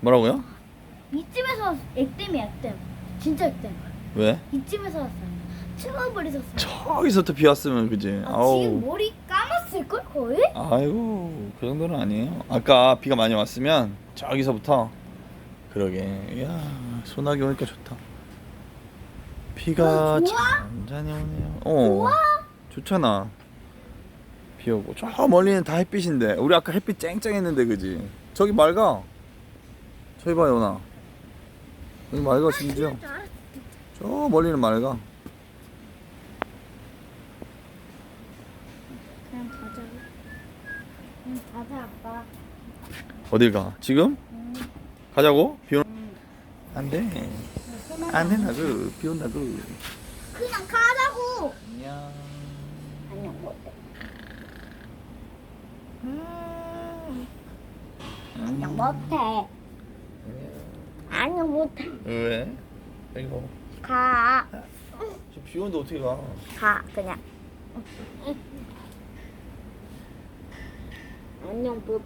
뭐라고요? 이쯤에서 액땜이야 액땜 진짜 액땜 왜? 이쯤에서 왔어요 층업을 있었어요 저기서부터 비 왔으면 그지? 아. 지금 머리 감았을 걸 거의? 아이고 그 정도는 아니에요. 아까 비가 많이 왔으면 저기서부터 그러게 이야 소나기 오니까 좋다. 비가 어, 좋아? 잔잔히 오네요. 어 좋잖아. 비 오고 저 멀리는 다 햇빛인데 우리 아까 햇빛 쨍쨍했는데 그지? 저기 맑아. 저기 봐 연아. 여기 맑아 심지어. 저 멀리는 맑아. 그냥 가자 그냥 가자 아빠 어딜 가? 지금? 음, 가자고? 비 오. 음. 안 돼. 안 된다고 비 온다고. 그냥 가자고 안녕. 안녕 못해 안녕 못해 안녕 못해 왜? 여기 봐. 가 지금 비 오는데 어떻게 가? 가 그냥 안녕 못